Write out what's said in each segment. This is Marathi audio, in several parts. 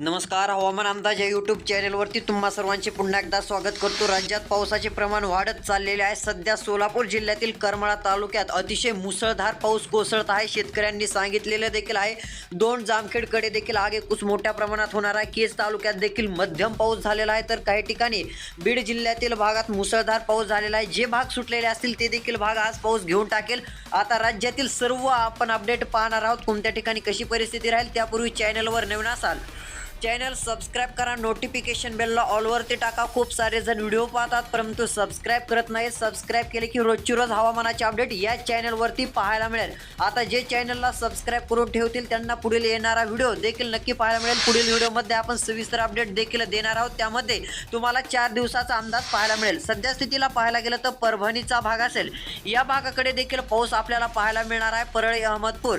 नमस्कार हवामान अंदाज या यूट्यूब चॅनलवरती तुम्हा सर्वांचे पुन्हा एकदा स्वागत करतो. राज्यात पावसाचे प्रमाण वाढत चाललेले आहे. सध्या सोलापूर जिल्ह्यातील करमाळा तालुक्यात अतिशय मुसळधार पाऊस कोसळत आहे. शेतकऱ्यांनी सांगितलेलं देखील आहे. दोन जामखेडकडे देखील आगे मोठ्या प्रमाणात होणार आहे. केज तालुक्यात देखील मध्यम पाऊस झालेला आहे. तर काही ठिकाणी बीड जिल्ह्यातील भागात मुसळधार पाऊस झालेला आहे. जे भाग सुटलेले असतील ते देखील भाग आज पाऊस घेऊन टाकेल. आता राज्यातील सर्व आपण अपडेट पाहणार आहोत. कोणत्या ठिकाणी कशी परिस्थिती राहील त्यापूर्वी चॅनलवर नवीन असाल चॅनल सबस्क्राईब करा नोटिफिकेशन बेलला ऑलवरती टाका. खूप सारे जण व्हिडिओ पाहतात परंतु सबस्क्राईब करत नाही सबस्क्राईब केले की रोजची रोज हवामानाचे अपडेट या चॅनलवरती पाहायला मिळेल. आता जे चॅनलला सबस्क्राईब करून ठेवतील त्यांना पुढील येणारा व्हिडिओ देखील नक्की पाहायला मिळेल. पुढील व्हिडिओमध्ये आपण सविस्तर अपडेट देखील देणार आहोत. त्यामध्ये तुम्हाला चार दिवसाचा अंदाज पाहायला मिळेल. सध्या स्थितीला पाहायला गेलं तर परभणीचा भाग असेल. या भागाकडे देखील पाऊस आपल्याला पाहायला मिळणार आहे. परळी अहमदपूर.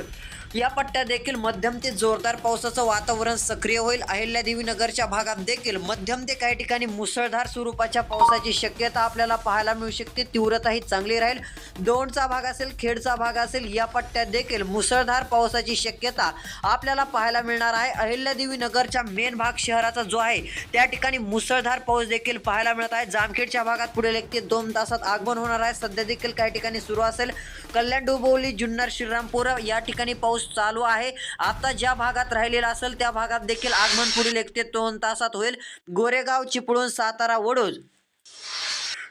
या पट्ट्यात देखील मध्यम ते जोरदार पावसाचं वातावरण सक्रिय होईल. अहिल्यादेवी नगरच्या भागात देखील मध्यम ते काही ठिकाणी मुसळधार स्वरूपाच्या पावसाची शक्यता आपल्याला पाहायला मिळू शकते. तीव्रताही चांगली राहील. दोनचा भाग असेल खेडचा भाग असेल या पट्ट्यात देखील मुसळधार पावसाची शक्यता आपल्याला पाहायला मिळणार आहे. अहिल्यादेवी नगरच्या मेन भाग शहराचा जो आहे त्या ठिकाणी मुसळधार पाऊस देखील पाहायला मिळत आहे. जामखेडच्या भागात पुढील एक ते दोन तासात आगमन होणार आहे. सध्या देखील काही ठिकाणी सुरू असेल. कल्याण डोंबिवली जुन्नर श्रीरामपूर या ठिकाणी पाऊस चालू आहे. आता ज्या भागात राहिलेला असेल त्या भागात देखील आगमन पुढील एक ते दोन तासात होईल. गोरेगाव चिपळूण सातारा वडोज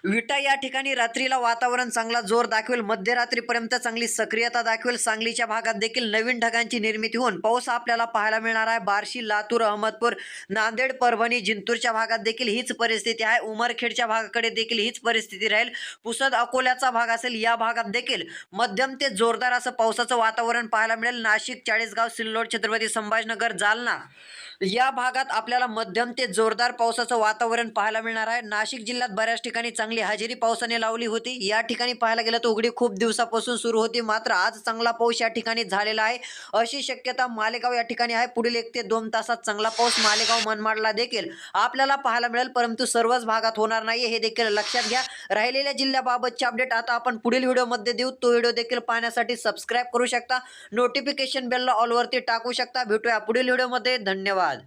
विटा या ठिकाणी रात्रीला वातावरण चांगला जोर दाखवेल. मध्यरात्रीपर्यंत चांगली सक्रियता दाखवेल. सांगलीच्या भागात देखील नवीन ढगांची निर्मिती होऊन पाऊस आपल्याला पाहायला मिळणार आहे. बार्शी लातूर अहमदपूर नांदेड परभणी जिंतूरच्या भागात देखील हीच परिस्थिती आहे. उमरखेडच्या भागाकडे देखील हीच परिस्थिती राहील. पुसद अकोल्याचा भाग असेल या भागात देखील मध्यम ते जोरदार असं पावसाचं वातावरण पाहायला मिळेल. नाशिक चाळीसगाव सिल्लोड छत्रपती संभाजीनगर जालना या भागात आपल्याला मध्यम ते जोरदार पावसाचं वातावरण पाहायला मिळणार आहे. नाशिक जिल्ह्यात बऱ्याच ठिकाणी चांगली हजेरी पावसाने लावली होती. या ठिकाणी पाहायला गेलं तर उघडी खूप दिवसापासून सुरू होती. मात्र आज चांगला पाऊस या ठिकाणी झालेला आहे. अशी शक्यता मालेगाव या ठिकाणी आहे. पुढील एक ते दोन तासात चांगला पाऊस मालेगाव मनमाडला देखील आपल्याला पाहायला मिळेल. परंतु सर्वच भागात होणार नाही हे देखील लक्षात घ्या. राहिलेल्या जिल्ह्याबाबतचे अपडेट आता आपण पुढील व्हिडिओमध्ये देऊ. तो व्हिडिओ देखील पाहण्यासाठी सबस्क्राईब करू शकता. नोटिफिकेशन बेलला ऑलवरती टाकू शकता. भेटूया पुढील व्हिडिओमध्ये. धन्यवाद.